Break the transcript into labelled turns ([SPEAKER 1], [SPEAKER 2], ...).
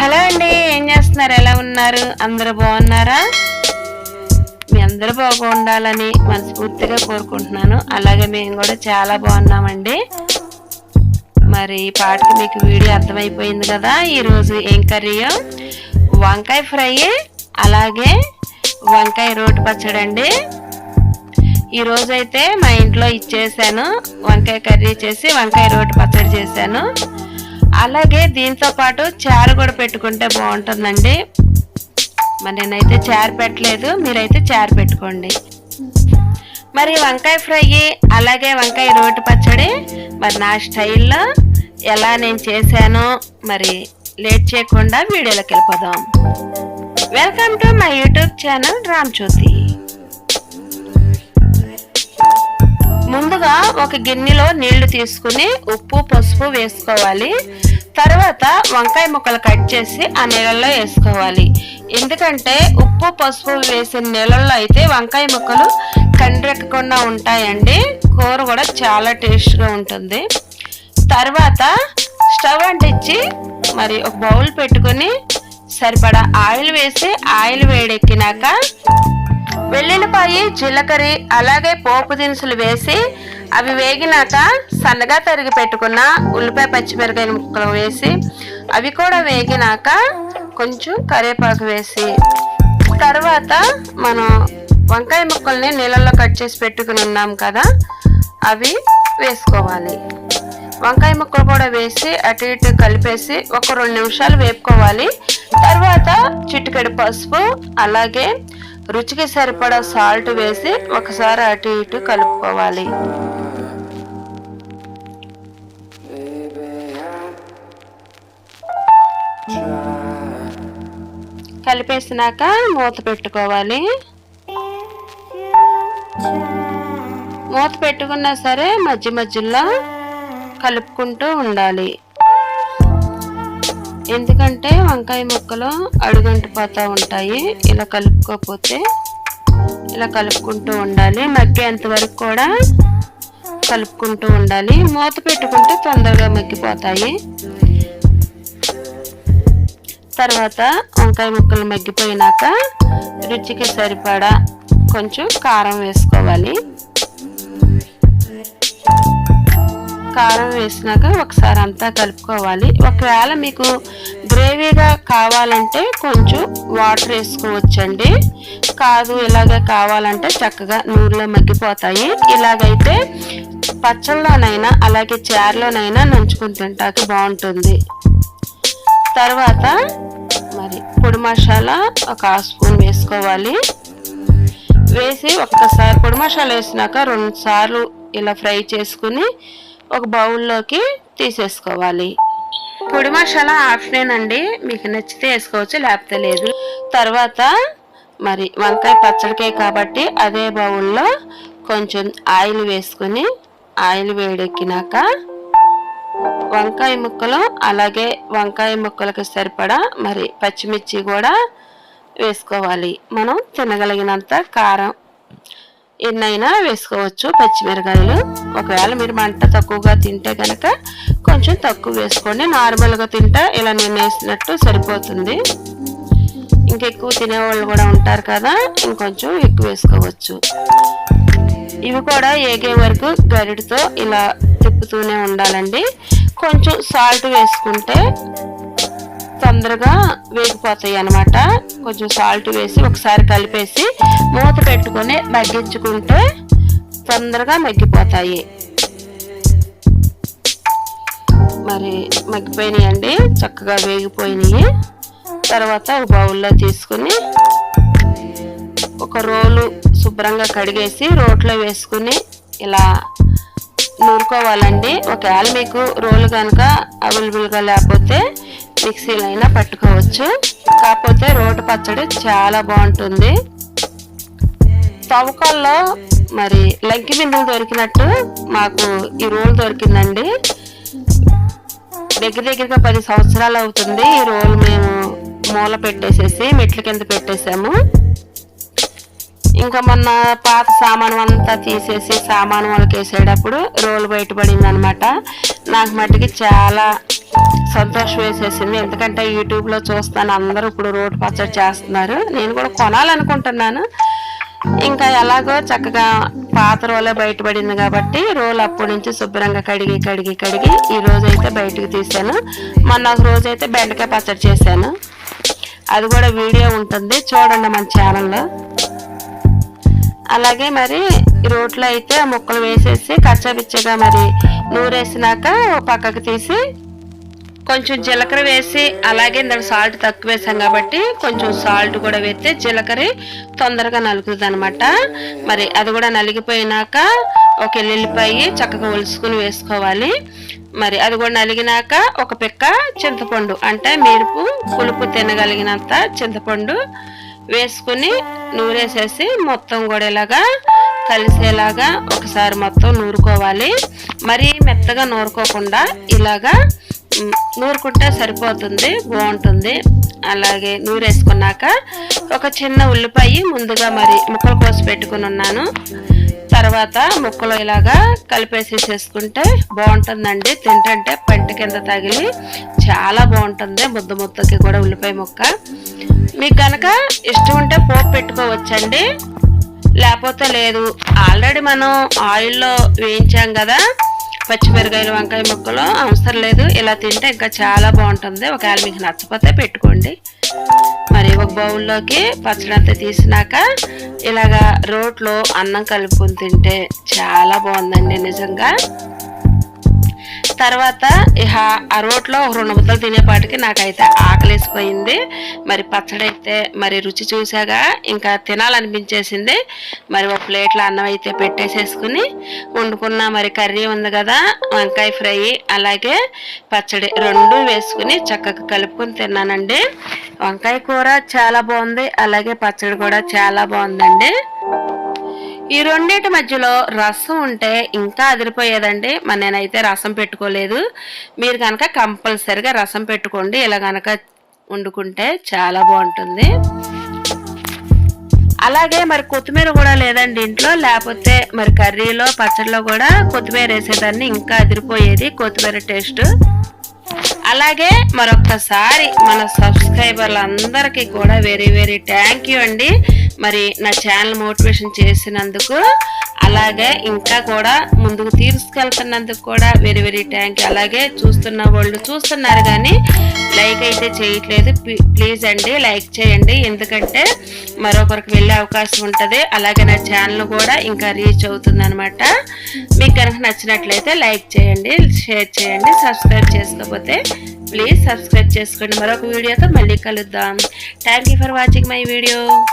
[SPEAKER 1] Hello అండి ఏం చేస్తున్నారు? ఎలా ఉన్నారు? అందరూ బాగున్నారా? మీ అందరూ బాగుండాలని మనస్ఫూర్తిగా కోరుకుంటున్నాను. అలాగే మేము కూడా చాలా బాగున్నామండి. మరి పాటకి మీకు వీడియో అర్థమైపోయింది కదా? ఈరోజు ఏం కర్రీయో వంకాయ ఫ్రై అలాగే వంకాయ రోటి పచ్చడి అండి. ఈరోజైతే మా ఇంట్లో ఇచ్చేసాను. వంకాయ కర్రీ చేసి వంకాయ రోటి పచ్చడి చేశాను. అలాగే దీంతో పాటు చారు కూడా పెట్టుకుంటే బాగుంటుందండి. మరి నేనైతే చారు పెట్టలేదు మీరైతే చారు పెట్టుకోండి. మరి వంకాయ ఫ్రై అలాగే వంకాయ రోటి పచ్చడి మరి నా స్టైల్లో ఎలా నేను చేశానో మరి లేట్ చేయకుండా వీడియోలోకి వెళ్ళిపోదాం. Welcome to my YouTube channel Ram Jyothi. ముందుగా ఒక గిన్నెలో నీళ్ళు తీసుకుని ఉప్పు పసుపు వేసుకోవాలి. తర్వాత వంకాయ ముక్కలు కట్ చేసి ఆ నీళ్ళల్లో వేసుకోవాలి. ఎందుకంటే ఉప్పు పసుపు వేసిన నీళ్ళల్లో అయితే వంకాయ ముక్కలు కండ్రెక్కకుండా ఉంటాయండి. కూర కూడా చాలా టేస్ట్గా ఉంటుంది. తర్వాత స్టవ్ అంటించి మరి ఒక బౌల్ పెట్టుకొని సరిపడా ఆయిల్ వేసి ఆయిల్ వేడెక్కినాక వెల్లుల్లిపాయ జీలకర్ర అలాగే పోపు దినుసులు వేసి అవి వేగినాక సన్నగా తరిగి పెట్టుకున్న ఉల్లిపాయ పచ్చిమిరకాయ ముక్కలు వేసి అవి కూడా వేగినాక కొంచెం కరివేపాకు వేసి తర్వాత మనం వంకాయ ముక్కల్ని నీళ్ళల్లో కట్ చేసి పెట్టుకుని ఉన్నాం కదా అవి వేసుకోవాలి. వంకాయ ముక్కలు కూడా వేసి అటు ఇటు కలిపేసి ఒక రెండు నిమిషాలు వేపుకోవాలి. తర్వాత చిటికెడు పసుపు అలాగే రుచికి సరిపడా సాల్ట్ వేసి ఒకసారి అటు ఇటు కలుపుకోవాలి. కలిపేసినాక మూత పెట్టుకోవాలి. మూత పెట్టుకున్నా సరే మధ్య మధ్యలో కలుపుకుంటూ ఉండాలి. ఎందుకంటే వంకాయ ముక్కలు అడుగంటిపోతూ ఉంటాయి. ఇలా కలుపుకోకపోతే ఇలా కలుపుకుంటూ ఉండాలి. మగ్గేంత వరకు కూడా కలుపుకుంటూ ఉండాలి. మూత పెట్టుకుంటే తొందరగా మగ్గిపోతాయి. తర్వాత వంకాయ ముక్కలు మగ్గిపోయినాక రుచికి సరిపడా కొంచెం కారం వేసుకోవాలి. కారం వేసినాక ఒకసారి అంతా కలుపుకోవాలి. ఒకవేళ మీకు గ్రేవీగా కావాలంటే కొంచెం వాటర్ వేసుకోవచ్చండి. కాదు ఇలాగే కావాలంటే చక్కగా నూనెలో మగ్గిపోతాయి. ఇలాగైతే పచ్చళ్ళలోనైనా అలాగే చారులోనైనా నంచుకుని తింటాకి బాగుంటుంది. తర్వాత మరి పొడి మసాలా ఒక హాఫ్ స్పూన్ వేసుకోవాలి. వేసి ఒక్కసారి పొడి మసాలా వేసినాక రెండు సార్లు ఇలా ఫ్రై చేసుకుని ఒక బౌల్లోకి తీసేసుకోవాలి. పొడి మసాలా ఆప్షనేనండి అండి మీకు నచ్చితే వేసుకోవచ్చు లేకపోతే లేదు. తర్వాత మరి వంకాయ పచ్చడికే కాబట్టి అదే బౌల్లో కొంచెం ఆయిల్ వేసుకుని ఆయిల్ వేడెక్కినాక వంకాయ ముక్కలు అలాగే వంకాయ ముక్కలకు సరిపడా మరి పచ్చిమిర్చి కూడా వేసుకోవాలి. మనం తినగలిగినంత కారం. ఎన్నైనా వేసుకోవచ్చు పచ్చిమిరకాయలు. ఒకవేళ మీరు మంట తక్కువగా తింటే కనుక కొంచెం తక్కువ వేసుకోండి. నార్మల్గా తింటా ఇలా నేను వేసినట్టు సరిపోతుంది. ఇంకెక్కువ తినేవాళ్ళు కూడా ఉంటారు కదా ఇంకొంచెం ఎక్కువ వేసుకోవచ్చు. ఇవి కూడా ఏగే వరకు గరిటితో ఇలా తిప్పుతూనే ఉండాలండి. కొంచెం సాల్ట్ వేసుకుంటే తొందరగా వేగిపోతాయి అనమాట కొంచెం సాల్ట్ వేసి ఒకసారి కలిపేసి మూత పెట్టుకొని మగ్గించుకుంటే తొందరగా మగ్గిపోతాయి. మరి మగ్గిపోయినాయండి చక్కగా వేగిపోయినాయి. తర్వాత ఒక బౌల్లో తీసుకుని ఒక రోలు శుభ్రంగా కడిగేసి రోట్లో వేసుకుని ఇలా నూరుకోవాలండి. ఒకవేళ మీకు రోలు కనుక అవైలబుల్గా లేకపోతే మిక్సీలో అయినా పట్టుకోవచ్చు. కాకపోతే రోడ్డు పచ్చడి చాలా బాగుంటుంది. తవ్వకాల్లో మరి లంకి బిందులు దొరికినట్టు మాకు ఈ రోల్ దొరికిందండి. దగ్గర దగ్గరగా పది సంవత్సరాలు అవుతుంది ఈ రోల్ మేము మూల పెట్టేసేసి మెట్ల కింద పెట్టేసాము. ఇంకా మొన్న పాత సామాను అంతా తీసేసి సామాను వాళ్ళకి వేసేటప్పుడు రోల్ బయటపడింది అనమాట నాకు మట్టికి చాలా సంతోషం వేసేసింది. ఎందుకంటే యూట్యూబ్లో చూస్తాను అందరూ ఇప్పుడు రోడ్ పచ్చడి చేస్తున్నారు. నేను కూడా కొనాలనుకుంటున్నాను. ఇంకా ఎలాగో చక్కగా పాత రోలే బయటపడింది కాబట్టి రోల్ అప్పటి నుంచి శుభ్రంగా కడిగి కడిగి కడిగి ఈ రోజు అయితే బయటకు తీసాను మొన్న ఒక రోజు అయితే బెండకాయ పచ్చడి చేశాను. అది కూడా వీడియో ఉంటుంది చూడండి మన ఛానల్లో. అలాగే మరి రోట్లో అయితే ఆ ముక్కలు వేసేసి కచ్చాపిచ్చగా మరి నూరేసినాక పక్కకు తీసి కొంచెం జీలకర్ర వేసి అలాగే దాని సాల్ట్ తక్కువ వేసాం కాబట్టి కొంచెం సాల్ట్ కూడా వేస్తే జీలకర్ర తొందరగా నలుగుతుంది అనమాట మరి అది కూడా నలిగిపోయినాక ఒక ఎల్లుల్లిపాయి చక్కగా ఒలుసుకుని వేసుకోవాలి. మరి అది కూడా నలిగినాక ఒక పిక్క చింతపండు అంటే మెరుపు పులుపు తినగలిగినంత చింతపండు వేసుకుని నూరేసేసి మొత్తం కూడా ఇలాగా కలిసేలాగా ఒకసారి మొత్తం నూరుకోవాలి. మరీ మెత్తగా నూరుకోకుండా ఇలాగా నూరుకుంటే సరిపోతుంది బాగుంటుంది. అలాగే నూరేసుకున్నాక ఒక చిన్న ఉల్లిపాయ ముందుగా మరి ముక్కలు కోసి పెట్టుకుని ఉన్నాను. తర్వాత ముక్కలు ఇలాగా కలిపేసి చేసుకుంటే బాగుంటుందండి. తింటంటే పంట కింద తగిలి చాలా బాగుంటుంది ముద్ద ముద్దకి కూడా ఉల్లిపాయ ముక్క. మీకు కనుక ఇష్టం ఉంటే పోపు పెట్టుకోవచ్చండి. లేకపోతే లేదు ఆల్రెడీ మనం ఆయిల్లో వేయించాం కదా పచ్చిమిరకాయలు వంకాయ ముక్కలు అవసరం లేదు. ఇలా తింటే ఇంకా చాలా బాగుంటుంది. ఒకవేళ మీకు నచ్చపోతే పెట్టుకోండి. మరి ఒక బౌల్లోకి పచ్చడి అంతా తీసినాక ఇలాగా రోట్లో అన్నం కలుపుకొని తింటే చాలా బాగుందండి నిజంగా. తర్వాత ఇహ ఆ రోట్లో ఒక రెండు ముద్దలు తినేపాటికి నాకైతే ఆకలేసిపోయింది. మరి పచ్చడి అయితే మరి రుచి చూసాగా ఇంకా తినాలనిపించేసింది. మరి ఒక ప్లేట్లో అన్నం అయితే పెట్టేసేసుకుని వండుకున్న మరి కర్రీ ఉంది కదా వంకాయ ఫ్రై అలాగే పచ్చడి రెండు వేసుకుని చక్కగా కలుపుకొని తిన్నానండి. వంకాయ కూర చాలా బాగుంది అలాగే పచ్చడి కూడా చాలా బాగుందండి. ఈ రెండింటి మధ్యలో రసం ఉంటే ఇంకా అదిరిపోయేదండి. మరి నేనైతే రసం పెట్టుకోలేదు. మీరు కనుక కంపల్సరిగా రసం పెట్టుకోండి. ఇలా కనుక వండుకుంటే చాలా బాగుంటుంది. అలాగే మరి కొత్తిమీర కూడా లేదండి ఇంట్లో. లేకపోతే మరి కర్రీలో పచ్చడిలో కూడా కొత్తిమీర వేసేదాన్ని ఇంకా అదిరిపోయేది కొత్తిమీర టేస్ట్. అలాగే మరొక్కసారి మన సబ్స్క్రైబర్లందరికీ కూడా వెరీ వెరీ థ్యాంక్ యూ అండి. మరి నా ఛానల్ మోటివేషన్ చేసినందుకు అలాగే ఇంకా కూడా ముందుకు తీసుకెళ్తున్నందుకు కూడా వెరీ వెరీ థ్యాంక్ యూ అలాగే చూస్తున్న వాళ్ళు చూస్తున్నారు కానీ లైక్ అయితే చేయట్లేదు. ప్లీ- ప్లీజ్ అండి లైక్ చేయండి. ఎందుకంటే మరొకరికి వెళ్ళే అవకాశం ఉంటుంది. అలాగే నా ఛానల్ కూడా ఇంకా రీచ్ అవుతుంది అనమాట మీకు కనుక నచ్చినట్లయితే లైక్ చేయండి షేర్ చేయండి సబ్స్క్రైబ్ చేసుకోకపోతే ప్లీజ్ సబ్స్క్రైబ్ చేసుకోండి. మరొక వీడియోతో మళ్ళీ కలుద్దాం. Thank you for watching my video